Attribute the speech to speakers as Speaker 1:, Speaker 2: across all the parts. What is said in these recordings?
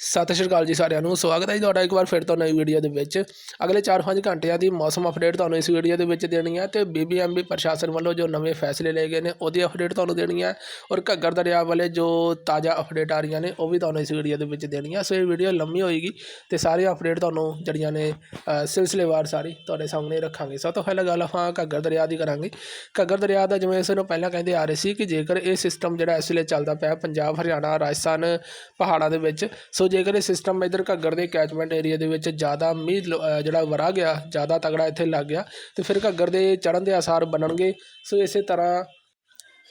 Speaker 1: ਸਤਿ ਸ਼੍ਰੀ ਅਕਾਲ ਜੀ ਸਾਰਿਆਂ ਨੂੰ। ਸਵਾਗਤ ਹੈ ਜੀ ਤੁਹਾਡਾ ਇੱਕ ਵਾਰ ਫਿਰ ਤੋਂ ਨਵੀਂ ਵੀਡੀਓ ਦੇ ਵਿੱਚ। ਅਗਲੇ 4-5 ਘੰਟਿਆਂ ਦੀ ਮੌਸਮ ਅਪਡੇਟ ਤੁਹਾਨੂੰ ਇਸ ਵੀਡੀਓ ਦੇ ਵਿੱਚ ਦੇਣੀ ਹੈ ਤੇ ਬੀਬੀਐਮਬੀ ਪ੍ਰਸ਼ਾਸਨ ਵੱਲੋਂ ਜੋ ਨਵੇਂ ਫੈਸਲੇ ਲਏ ਗਏ ਨੇ, ਉਹਦੀ ਅਪਡੇਟ ਤੁਹਾਨੂੰ ਦੇਣੀ ਹੈ ਔਰ ਘੱਗਰ ਦਰਿਆ ਵਾਲੇ ਜੋ ਤਾਜ਼ਾ ਅਪਡੇਟ ਆ ਰਹੀਆਂ ਨੇ, ਉਹ ਵੀ ਤੁਹਾਨੂੰ ਇਸ ਵੀਡੀਓ ਦੇ ਵਿੱਚ ਦੇਣੀ ਹੈ। ਸੋ ਇਹ ਵੀਡੀਓ ਲੰਮੀ ਹੋਏਗੀ ਤੇ ਸਾਰੀ ਅਪਡੇਟ ਤੁਹਾਨੂੰ ਜਿਹੜੀਆਂ ਨੇ ਸਿਲਸਿਲੇਵਾਰ ਸਾਰੀ ਤੁਹਾਡੇ ਸਾਹਮਣੇ ਰੱਖਾਂਗੇ। ਸਭ ਤੋਂ ਪਹਿਲਾਂ ਗੱਲ ਆਪਾਂ ਘੱਗਰ ਦਰਿਆ ਦੀ ਕਰਾਂਗੇ। ਘੱਗਰ ਦਰਿਆ ਦਾ ਜਿਵੇਂ ਇਸ ਨੂੰ ਪਹਿਲਾਂ ਕਹਿੰਦੇ ਆ ਰਹੇ ਸੀ ਕਿ ਜੇਕਰ ਇਹ ਸਿਸਟਮ ਜਿਹੜਾ ਇਸ ਵੇਲੇ ਚੱਲਦਾ ਪਿਆ, ਪੰਜਾਬ, ਹਰਿਆਣਾ, ਰਾਜਸਥਾਨ ਪਹਾੜਾਂ ਦੇ ਵਿੱਚ, ਸੋ ਜੇਕਰ ਇਹ ਸਿਸਟਮ ਇੱਧਰ ਘੱਗਰ ਦੇ ਕੈਚਮੈਂਟ ਏਰੀਆ ਦੇ ਵਿੱਚ ਜ਼ਿਆਦਾ ਮੀਂਹ ਲ- ਜਿਹੜਾ ਵਰਾ ਗਿਆ, ਜ਼ਿਆਦਾ ਤਗੜਾ ਇੱਥੇ ਲੱਗ ਗਿਆ ਅਤੇ ਫਿਰ ਘੱਗਰ ਦੇ ਚੜ੍ਹਨ ਦੇ ਆਸਾਰ ਬਣਨਗੇ। ਸੋ ਇਸੇ ਤਰ੍ਹਾਂ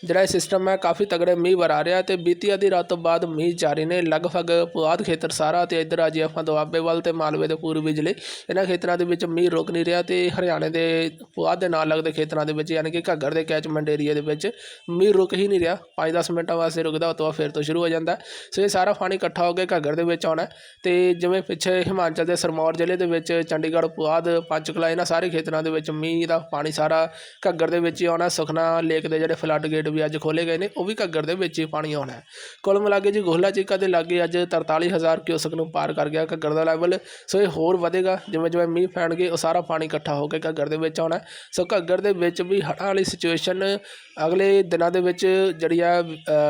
Speaker 1: ਜਿਹੜਾ ਇਹ ਸਿਸਟਮ ਹੈ, ਕਾਫੀ ਤਗੜੇ ਮੀਂਹ ਵਰਾ ਰਿਹਾ ਤੇ ਬੀਤੀ ਅੱਧੀ ਰਾਤ ਤੋਂ ਬਾਅਦ ਮੀਂਹ ਜਾਰੀ ਨੇ। ਲਗਭਗ ਪੁਆਧ ਖੇਤਰ ਸਾਰਾ ਤੇ ਇੱਧਰ ਆ ਜੀ ਆਪਾਂ ਦੁਆਬੇ ਵੱਲ ਤੇ ਮਾਲਵੇ ਦੇ ਪੂਰਬੀ ਜ਼ਿਲ੍ਹੇ ਇਹਨਾਂ ਖੇਤਰਾਂ ਦੇ ਵਿੱਚ ਮੀਂਹ ਰੁਕ ਨਹੀਂ ਰਿਹਾ ਤੇ ਹਰਿਆਣੇ ਦੇ ਪੁਆਧ ਦੇ ਨਾਲ ਲੱਗਦੇ ਖੇਤਰਾਂ ਦੇ ਵਿੱਚ, ਯਾਨੀ ਕਿ ਘੱਗਰ ਦੇ ਕੈਚਮੈਂਟ ਏਰੀਆ ਦੇ ਵਿੱਚ ਮੀਂਹ ਰੁਕ ਹੀ ਨਹੀਂ ਰਿਹਾ। 5-10 ਮਿੰਟਾਂ ਵਾਸਤੇ ਰੁਕਦਾ, ਉਹ ਤੋਂ ਬਾਅਦ ਫਿਰ ਤੋਂ ਸ਼ੁਰੂ ਹੋ ਜਾਂਦਾ। ਸੋ ਇਹ ਸਾਰਾ ਪਾਣੀ ਇਕੱਠਾ ਹੋ ਕੇ ਘੱਗਰ ਦੇ ਵਿੱਚ ਆਉਣਾ ਹੈ ਤੇ ਜਿਵੇਂ ਪਿੱਛੇ ਹਿਮਾਚਲ ਦੇ ਸਰਮੌਰ ਜ਼ਿਲ੍ਹੇ ਦੇ ਵਿੱਚ, ਚੰਡੀਗੜ੍ਹ, ਪੁਆਧ, ਪੰਚਕਲਾ, ਇਹਨਾਂ ਸਾਰੇ ਖੇਤਰਾਂ ਦੇ ਵਿੱਚ ਮੀਂਹ ਦਾ ਪਾਣੀ ਸਾਰਾ ਘੱਗਰ ਦੇ ਵਿੱਚ ਹੀ ਆਉਣਾ, ਸੁਖਨਾ ਲੇਕ ਦੇ ਜਿਹੜੇ ਫਲੱਡ ਗੇਟ ਵੀ ਅੱਜ ਖੋਲੇ ਗਏ ਨੇ, ਉਹ ਵੀ ਘੱਗਰ ਦੇ ਵਿੱਚ ਹੀ ਪਾਣੀ ਆਉਣਾ ਹੈ। ਕੁੱਲ ਮਿਲਾ ਕੇ ਜੀ ਗੋਹਲਾ ਚੀਕਾ ਦੇ ਲਾਗੇ ਅੱਜ 43000 ਕਿਊਸਕ ਨੂੰ ਪਾਰ ਕਰ ਗਿਆ ਘੱਗਰ ਦਾ ਲੈਵਲ ਸੋ ਇਹ ਹੋਰ ਵਧੇਗਾ, ਜਿਵੇਂ ਜਿਵੇਂ ਮੀਂਹ ਪੈਣਗੇ, ਉਹ ਸਾਰਾ ਪਾਣੀ ਇਕੱਠਾ ਹੋ ਕੇ ਘੱਗਰ ਦੇ ਵਿੱਚ ਆਉਣਾ ਸੋ ਘੱਗਰ ਦੇ ਵਿੱਚ ਵੀ ਹੜ੍ਹਾਂ ਵਾਲੀ ਸਿਚੁਏਸ਼ਨ ਅਗਲੇ ਦਿਨਾਂ ਦੇ ਵਿੱਚ ਜਿਹੜੀ ਆ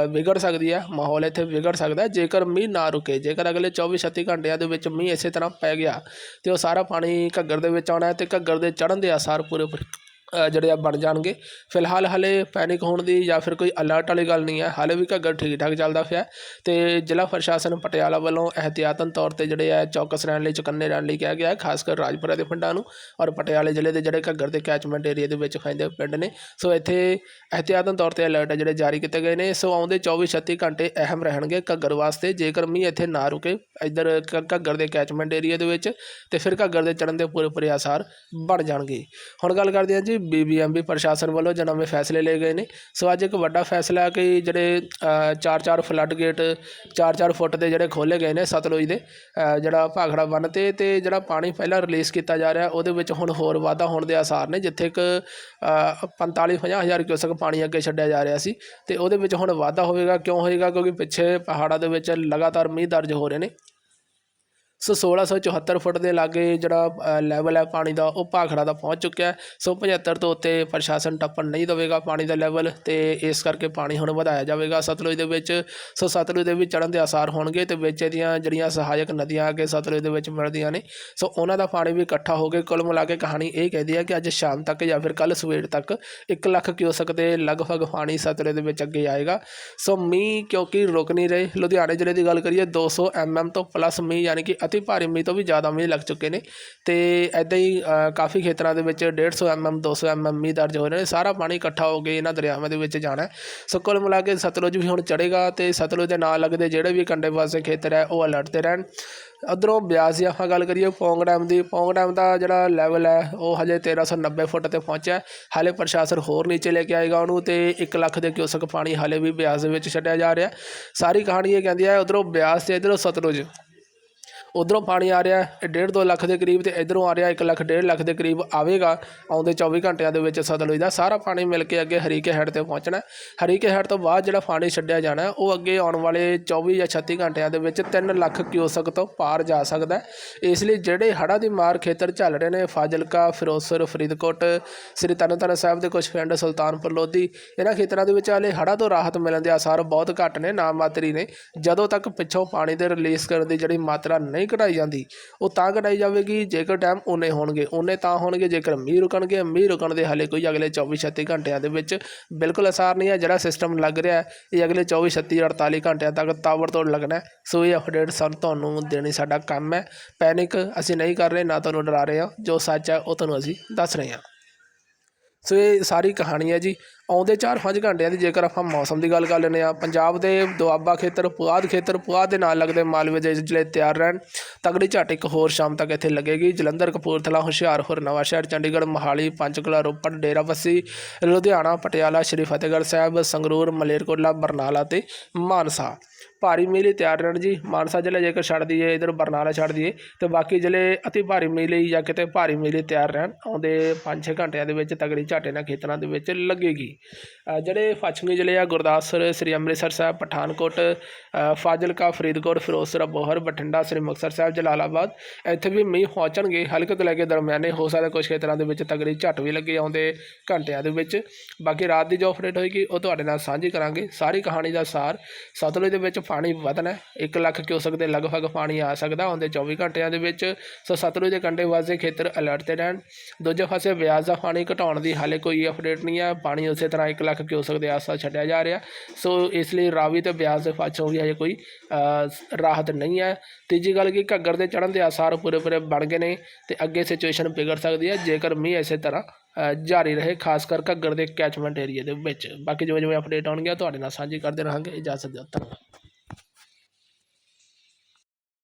Speaker 1: ਵਿਗੜ ਸਕਦੀ ਹੈ ਮਾਹੌਲ ਇੱਥੇ ਵਿਗੜ ਸਕਦਾ ਜੇਕਰ ਮੀਂਹ ਨਾ ਰੁਕੇ, ਜੇਕਰ ਅਗਲੇ 24 36 ਘੰਟਿਆਂ ਦੇ ਵਿੱਚ ਮੀਂਹ ਇਸੇ ਤਰ੍ਹਾਂ ਪੈ ਗਿਆ ਤੇ ਉਹ ਸਾਰਾ ਪਾਣੀ ਘੱਗਰ ਦੇ ਵਿੱਚ ਆਉਣਾ ਹੈ ਤੇ ਘੱਗਰ ਦੇ ਚੜ੍ਹਨ ਦੇ ਆਸਾਰ ਪੂਰੇ ਪੂਰੇ ਜਿਹੜੇ ਆ ਬਣ ਜਾਣਗੇ। ਫਿਲਹਾਲ ਹਲੇ ਪੈਨਿਕ ਹੋਣ ਦੀ ਜਾਂ ਫਿਰ ਕੋਈ ਅਲਰਟ ਵਾਲੀ ਗੱਲ ਨਹੀਂ ਹੈ। ਹਾਲੇ ਵੀ ਘੱਗਰ ਠੀਕ ਠਾਕ ਚੱਲਦਾ ਪਿਆ ਹੈ ਤੇ ਜ਼ਿਲ੍ਹਾ ਪ੍ਰਸ਼ਾਸਨ ਪਟਿਆਲਾ ਵੱਲੋਂ ਅਹਤਿਆਤਨ ਤੌਰ ਤੇ ਜਿਹੜੇ ਆ ਚੌਕਸ ਰਹਿਣ ਲਈ, ਚੁਕੰਨੇ ਰਹਿਣ ਲਈ ਕਿਹਾ ਗਿਆ ਹੈ, ਖਾਸ ਕਰ ਰਾਜਪੁਰਾ ਦੇ ਪਿੰਡਾਂ ਨੂੰ ਔਰ ਪਟਿਆਲੇ ਜ਼ਿਲ੍ਹੇ ਦੇ ਜਿਹੜੇ ਘੱਗਰ ਦੇ ਕੈਚਮੈਂਟ ਏਰੀਆ ਦੇ ਵਿੱਚ ਪੈਂਦੇ ਪਿੰਡ ਨੇ। ਸੋ ਇੱਥੇ ਅਹਤਿਆਤਨ ਤੌਰ ਤੇ ਅਲਰਟ ਜਿਹੜੇ ਜਾਰੀ ਕੀਤੇ ਗਏ ਨੇ। ਸੋ ਆਉਂਦੇ 24 36 ਘੰਟੇ ਅਹਿਮ ਰਹਿਣਗੇ ਘੱਗਰ ਵਾਸਤੇ। ਜੇਕਰ ਮੀਂਹ ਇੱਥੇ ਨਾ ਰੁਕੇ, ਇੱਧਰ ਘ- ਘੱਗਰ ਦੇ ਕੈਚਮੈਂਟ ਏਰੀਆ ਦੇ ਵਿੱਚ ਤੇ ਫਿਰ ਘੱਗਰ ਦੇ ਚੜਨ ਦੇ ਪੂਰੇ ਪੂਰੇ ਆਸਾਰ ਬਣ ਜਾਣਗੇ। ਹੁਣ ਗੱਲ ਕਰਦੇ ਹਾਂ ਜੀ ਬੀਬੀਐਮਬੀ ਪ੍ਰਸ਼ਾਸਨ ਵੱਲੋਂ ਜੋ ਨਵੇਂ ਫੈਸਲੇ ਲਏ ਗਏ ਨੇ। ਸੋ ਅੱਜ ਇੱਕ ਵੱਡਾ ਫੈਸਲਾ ਹੈ ਕਿ ਜਿਹੜੇ ਚਾਰ ਚਾਰ ਫਲੱਡ ਗੇਟ ਚਾਰ ਚਾਰ ਫੁੱਟ ਦੇ ਜਿਹੜੇ ਖੋਲੇ ਗਏ ਨੇ ਸਤਲੁਜ ਦੇ ਜਿਹੜਾ ਭਾਖੜਾ ਬੰਨ ਤੇ ਤੇ ਜਿਹੜਾ ਪਾਣੀ ਪਹਿਲਾਂ ਰਿਲੀਜ਼ ਕੀਤਾ ਜਾ ਰਿਹਾ, ਉਹਦੇ ਵਿੱਚ ਹੁਣ ਹੋਰ ਵਾਧਾ ਹੋਣ ਦੇ ਆਸਾਰ ਨੇ, ਜਿੱਥੇ ਕਿ 45 ਹਜ਼ਾਰ ਕਿਊਸਕ ਪਾਣੀ ਅੱਗੇ ਛੱਡਿਆ ਜਾ ਰਿਹਾ ਸੀ। ਤੇ ਉਹਦੇ ਵਿੱਚ ਹੁਣ ਵਾਧਾ ਹੋਵੇਗਾ, ਕਿਉਂ ਹੋਏਗਾ? ਕਿਉਂਕਿ ਪਿੱਛੇ ਪਹਾੜਾਂ ਦੇ ਵਿੱਚ ਲਗਾਤਾਰ ਮੀਂਹ ਦਰਜ ਹੋ ਰਹੇ ਨੇ। ਸੋ 1674 ਫੁੱਟ ਦੇ ਲਾਗੇ ਜਿਹੜਾ ਲੈਵਲ ਹੈ ਪਾਣੀ ਦਾ, ਉਹ ਭਾਖੜਾ ਦਾ ਪਹੁੰਚ ਚੁੱਕਿਆ ਹੈ। ਸੋ 75 ਤੋਂ ਉੱਤੇ ਪ੍ਰਸ਼ਾਸਨ ਟੱਪਣ ਨਹੀਂ ਦੇਵੇਗਾ ਪਾਣੀ ਦਾ ਲੈਵਲ ਤੇ ਇਸ ਕਰਕੇ ਪਾਣੀ ਹੁਣ ਵਧਾਇਆ ਜਾਵੇਗਾ ਸਤਲੁਜ ਦੇ ਵਿੱਚ। ਸੋ ਸਤਲੁਜ ਦੇ ਵਿੱਚ ਚੜਨ ਦੇ ਆਸਾਰ ਹੋਣਗੇ ਤੇ ਵਿੱਚ ਇਹਦੀਆਂ ਜਿਹੜੀਆਂ ਸਹਾਇਕ ਨਦੀਆਂ ਅੱਗੇ ਸਤਲੁਜ ਦੇ ਵਿੱਚ ਮਿਲਦੀਆਂ ਨੇ। ਸੋ ਉਹਨਾਂ ਦਾ ਪਾਣੀ ਵੀ ਇਕੱਠਾ ਹੋ ਕੇ ਕੁੱਲ ਮਿਲਾ ਕੇ ਕਹਾਣੀ ਇਹ ਕਹਿੰਦੀ ਹੈ ਕਿ ਅੱਜ ਸ਼ਾਮ ਤੱਕ ਜਾਂ ਫਿਰ ਕੱਲ ਸਵੇਰ ਤੱਕ 1 ਲੱਖ ਕਿਊਸਕ ਦੇ ਲਗਭਗ ਪਾਣੀ ਸਤਲੁਜ ਦੇ ਵਿੱਚ ਅੱਗੇ ਆਏਗਾ। ਸੋ ਮੀਂਹ ਕਿਉਂਕਿ ਰੁਕ ਨਹੀਂ ਰਹੇ। ਲੁਧਿਆਣੇ ਜ਼ਿਲ੍ਹੇ ਦੀ ਗੱਲ ਕਰੀਏ 200 ਐਮਐਮ ਤੋਂ ਪਲੱਸ ਮੀਂਹ, ਯਾਨੀ ਕਿ ਅਤੀ ਭਾਰੀ ਮੀਂਹ ਤੋਂ ਵੀ ਜ਼ਿਆਦਾ ਮੀਂਹ ਲੱਗ ਚੁੱਕੇ ਨੇ ਤੇ ਐਦਾਂ ਹੀ ਕਾਫੀ ਖੇਤਰਾਂ ਦੇ ਵਿੱਚ 150 ਐਮਐਮ 200 ਐਮਐਮ ਮੀਂਹ ਦਰਜ ਹੋ ਰਹੇ ਨੇ ਸਾਰਾ ਪਾਣੀ ਇਕੱਠਾ ਹੋ ਕੇ ਇਹਨਾਂ ਦਰਿਆਵਾਂ ਦੇ ਵਿੱਚ ਜਾਣਾ ਹੈ। ਸੋ ਕੁੱਲ ਮਿਲਾ ਕੇ ਸਤਲੁਜ ਵੀ ਹੁਣ ਚੜੇਗਾ ਤੇ ਸਤਲੁਜ ਦੇ ਨਾਲ ਲੱਗਦੇ ਜਿਹੜੇ ਵੀ ਕੰਢੇ ਪਾਸੇ ਖੇਤਰ ਹੈ, ਉਹ ਅਲਰਟ ਤੇ ਰਹਿਣ। ਉੱਧਰੋਂ ਬਿਆਸ ਦੀ ਆਪਾਂ ਗੱਲ ਕਰੀਏ, ਪੌਂਗ ਡੈਮ ਦੀ, ਪੌਂਗ ਡੈਮ ਦਾ ਜਿਹੜਾ ਲੈਵਲ ਹੈ, ਉਹ ਹਜੇ 1390 ਫੁੱਟ ਤੇ ਪਹੁੰਚਿਆ ਹਾਲੇ ਪ੍ਰਸ਼ਾਸਨ ਹੋਰ ਨੀਚੇ ਲੈ ਕੇ ਆਏਗਾ ਉਹਨੂੰ ਤੇ 1 ਲੱਖ ਦੇ ਕਿਊਸਕ ਪਾਣੀ ਹਾਲੇ ਵੀ ਬਿਆਸ ਦੇ ਵਿੱਚ ਛੱਡਿਆ ਜਾ ਰਿਹਾ ਸਾਰੀ ਕਹਾਣੀ ਇਹ ਕਹਿੰਦੀ ਹੈ, ਉਧਰੋਂ ਬਿਆਸ ਤੇ ਇਧਰੋਂ ਸਤਲੁਜ। ਉਧਰੋਂ ਪਾਣੀ ਆ ਰਿਹਾ ਹੈ 1.5 2 ਲੱਖ ਦੇ ਕਰੀਬ ਤੇ ਇਧਰੋਂ ਆ ਰਿਹਾ 1 ਲੱਖ 1.5 ਲੱਖ ਦੇ ਕਰੀਬ ਆਵੇਗਾ। ਆਉਂਦੇ 24 ਘੰਟਿਆਂ ਦੇ ਵਿੱਚ ਸਤਲੁਜ ਦਾ ਸਾਰਾ ਪਾਣੀ ਮਿਲ ਕੇ ਅੱਗੇ ਹਰੀਕੇ ਹੈਡ ਤੇ ਪਹੁੰਚਣਾ ਹਰੀਕੇ ਹੈਡ ਤੋਂ ਬਾਅਦ ਜਿਹੜਾ ਪਾਣੀ ਛੱਡਿਆ ਜਾਣਾ ਉਹ ਅੱਗੇ ਆਉਣ ਵਾਲੇ 24 ਜਾਂ 36 ਘੰਟਿਆਂ ਦੇ ਵਿੱਚ 3 ਲੱਖ ਕਿਊਸਕ ਤੋਂ ਪਾਰ ਜਾ ਸਕਦਾ ਇਸ ਲਈ ਜਿਹੜੇ ਹੜ੍ਹਾਂ ਦੀ ਮਾਰ ਖੇਤਰ ਚੱਲ ਰਹੇ ਨੇ, ਫਾਜ਼ਿਲਕਾ, ਫਿਰੋਜ਼ਪੁਰ, ਫਰੀਦਕੋਟ, ਸ੍ਰੀ ਤਰਨਤਾਰਨ ਸਾਹਿਬ ਦੇ ਕੁਝ ਪਿੰਡ ਸੁਲਤਾਨਪੁਰ, ਲੋਧੀ, ਇਹਨਾਂ ਖੇਤਰਾਂ ਦੇ ਵਿੱਚ ਹਾਲੇ ਹੜ੍ਹਾਂ ਤੋਂ ਰਾਹਤ ਮਿਲਣ ਦੇ ਆਸਾਰ ਬਹੁਤ ਘੱਟ ਨੇ, ਨਾ ਮਾਤਰੀ ਨੇ। ਜਦੋਂ ਤੱਕ ਪਿੱਛੋਂ ਪਾਣੀ ਦੇ ਰਿਲੀਜ਼ ਕਰਨ ਦੀ ਜਿਹੜੀ ਮਾਤਰਾ ਨਹੀਂ ਘਟਾਈ ਜਾਂਦੀ, ਉਹ ਤਾਂ ਘਟਾਈ ਜਾਵੇਗੀ, ਜੇਕਰ ਟਾਈਮ ਉਨੇ ਹੋਣਗੇ ਉਨੇ ਤਾਂ ਹੋਣਗੇ, ਜੇਕਰ ਮੀਂਹ ਰੁਕਣਗੇ ਮੀਂਹ ਰੁਕਣ ਦੇ ਹਾਲੇ ਕੋਈ ਅਗਲੇ 24 36 ਘੰਟਿਆਂ ਦੇ ਵਿੱਚ ਬਿਲਕੁਲ ਅਸਾਰ ਨਹੀਂ ਹੈ, ਜਿਹੜਾ ਸਿਸਟਮ ਲੱਗ ਰਿਹਾ ਇਹ ਅਗਲੇ 24 36 48 ਘੰਟਿਆਂ ਤੱਕ ਤਾਵੜ ਤੋੜ ਲੱਗਣਾ ਸੋ ਇਹ ਅਪਡੇਟ ਸਾਨੂੰ ਤੁਹਾਨੂੰ ਦੇਣੀ ਸਾਡਾ ਕੰਮ ਹੈ। ਪੈਨਿਕ ਅਸੀਂ ਨਹੀਂ ਕਰ ਰਹੇ, ਨਾ ਤੁਹਾਨੂੰ ਡਰਾ ਰਹੇ ਹਾਂ। ਜੋ ਸੱਚ ਹੈ, ਉਹ ਤੁਹਾਨੂੰ ਅਸੀਂ ਦੱਸ ਰਹੇ ਹਾਂ। ਸੋ ਇਹ ਸਾਰੀ ਕਹਾਣੀ ਹੈ ਜੀ। ਆਉਂਦੇ 4-5 ਘੰਟਿਆਂ ਦੀ ਜੇਕਰ ਆਪਾਂ ਮੌਸਮ ਦੀ ਗੱਲ ਕਰ ਲੈਂਦੇ ਆ ਪੰਜਾਬ ਦੇ ਦੁਆਬਾ ਖੇਤਰ, ਪੁਆਧ ਖੇਤਰ, ਪੁਆਧ ਦੇ ਨਾਲ ਲੱਗਦੇ ਮਾਲਵੇ ਦੇ ਜ਼ਿਲ੍ਹੇ ਤਿਆਰ ਰਹਿਣ। ਤਗੜੀ ਝਾਟ ਇੱਕ ਹੋਰ ਸ਼ਾਮ ਤੱਕ ਇੱਥੇ ਲੱਗੇਗੀ। ਜਲੰਧਰ, ਕਪੂਰਥਲਾ, ਹੁਸ਼ਿਆਰਪੁਰ, ਨਵਾਂਸ਼ਹਿਰ, ਚੰਡੀਗੜ੍ਹ, ਮੋਹਾਲੀ, ਪੰਚਕੂਲਾ, ਰੋਪੜ ਡੇਰਾਬੱਸੀ ਲੁਧਿਆਣਾ, ਪਟਿਆਲਾ, ਸ਼੍ਰੀ ਫਤਿਹਗੜ੍ਹ ਸਾਹਿਬ, ਸੰਗਰੂਰ, ਮਲੇਰਕੋਟਲਾ, ਬਰਨਾਲਾ ਤੇ ਮਾਨਸਾ। ਭਾਰੀ ਮੀਂਹ ਲਈ ਤਿਆਰ ਰਹਿਣ ਜੀ। ਮਾਨਸਾ ਜ਼ਿਲ੍ਹਾ ਜੇਕਰ ਛੱਡ ਦਈਏ, ਇਧਰ ਬਰਨਾਲਾ ਛੱਡ ਦਈਏ, ਤੇ ਬਾਕੀ ਜ਼ਿਲ੍ਹੇ ਅਤੀ ਭਾਰੀ ਮੀਂਹ ਲਈ ਜਾਂ ਕਿਤੇ ਭਾਰੀ ਮੀਂਹ ਲਈ ਤਿਆਰ ਰਹਿਣ। ਆਉਂਦੇ 5-6 ਘੰਟਿਆਂ ਦੇ ਵਿੱਚ ਤਗੜੀ ਝਾਟੇ ਨਾਲ ਖੇਤਰਾਂ ਦੇ ਵਿੱਚ ਲੱਗੇਗੀ। ਜਿਹੜੇ ਪੱਛਮੀ ਜ਼ਿਲ੍ਹੇ ਆ, ਗੁਰਦਾਸਪੁਰ, ਸ੍ਰੀ ਅੰਮ੍ਰਿਤਸਰ ਸਾਹਿਬ, ਪਠਾਨਕੋਟ ਫਾਜ਼ਿਲਕਾ, ਫਰੀਦਕੋਟ, ਫਿਰੋਜ਼ਪੁਰ ਅਬੋਹਰ ਬਠਿੰਡਾ, ਸ੍ਰੀ ਮੁਕਤਸਰ ਸਾਹਿਬ, ਜਲਾਲਾਬਾਦ। ਇੱਥੇ ਵੀ ਮੀਂਹ ਪਹੁੰਚਣਗੇ, ਹਲਕੇ ਤੋਂ ਲੈ ਕੇ ਦਰਮਿਆਨੇ, ਹੋ ਸਕਦਾ ਕੁਝ ਖੇਤਰਾਂ ਦੇ ਵਿੱਚ ਤਗੜੀ ਝੱਟ ਵੀ ਲੱਗੇ ਆਉਂਦੇ ਘੰਟਿਆਂ ਦੇ ਵਿੱਚ। ਬਾਕੀ ਰਾਤ ਦੀ ਜੋ ਅਪਡੇਟ ਹੋਏਗੀ, ਉਹ ਤੁਹਾਡੇ ਨਾਲ ਸਾਂਝੀ ਕਰਾਂਗੇ। ਸਾਰੀ ਕਹਾਣੀ ਦਾ ਸਾਰ, ਸਤਲੁਜ ਦੇ ਵਿੱਚ ਪਾਣੀ ਵਧਣਾ 1 ਲੱਖ ਕਿਊਸਕ ਦੇ ਲਗਭਗ ਪਾਣੀ ਆ ਸਕਦਾ ਆਉਂਦੇ 24 ਘੰਟਿਆਂ ਦੇ ਵਿੱਚ। ਸੋ ਸਤਲੁਜ ਦੇ ਕੰਢੇ ਵਾਸਤੇ ਖੇਤਰ ਅਲਰਟ ਤੇ ਰਹਿਣ। ਦੂਜੇ ਪਾਸੇ, ਵਿਆਜ ਦਾ ਪਾਣੀ ਘਟਾਉਣ ਦੀ ਹਾਲੇ ਕੋਈ ਅਪਡੇਟ ਨਹੀਂ ਹੈ। ਪਾਣੀ ਉਸੇ ਤਰ੍ਹਾਂ 1 ਲੱਖ ਕਿਊਸਕ ਸਕਦੇ ਆਸਾ ਛੱਡਿਆ ਜਾ ਰਿਹਾ। ਸੋ ਇਸ ਲਈ ਰਾਵੀ ਤੇ ਬਿਆਸ ਦੇ ਪਾਸੋਂ ਵੀ ਹਜੇ ਕੋਈ ਰਾਹਤ ਨਹੀਂ ਹੈ। ਤੀਜੀ ਗੱਲ ਕਿ, ਘੱਗਰ ਦੇ ਚੜ੍ਹਨ ਦੇ ਆਸਾਰ ਪੂਰੇ ਪੂਰੇ ਬਣ ਗਏ ਨੇ ਤੇ ਅੱਗੇ ਸਿਚੁਏਸ਼ਨ ਵਿਗੜ ਸਕਦੀ ਹੈ, ਜੇਕਰ ਮੀਂਹ ਇਸੇ ਤਰ੍ਹਾਂ ਜਾਰੀ ਰਹੇ, ਖਾਸ ਕਰ ਘੱਗਰ ਦੇ ਕੈਚਮੈਂਟ ਏਰੀਆ ਦੇ ਵਿੱਚ। ਬਾਕੀ ਜਿਵੇਂ ਜਿਵੇਂ ਅਪਡੇਟ ਆਉਣਗੀਆਂ, ਤੁਹਾਡੇ ਨਾਲ ਸਾਂਝੀ ਕਰਦੇ ਰਹਾਂਗੇ। ਇਜਾਜ਼ਤ ਦਿਓ, ਧੰਨਵਾਦ।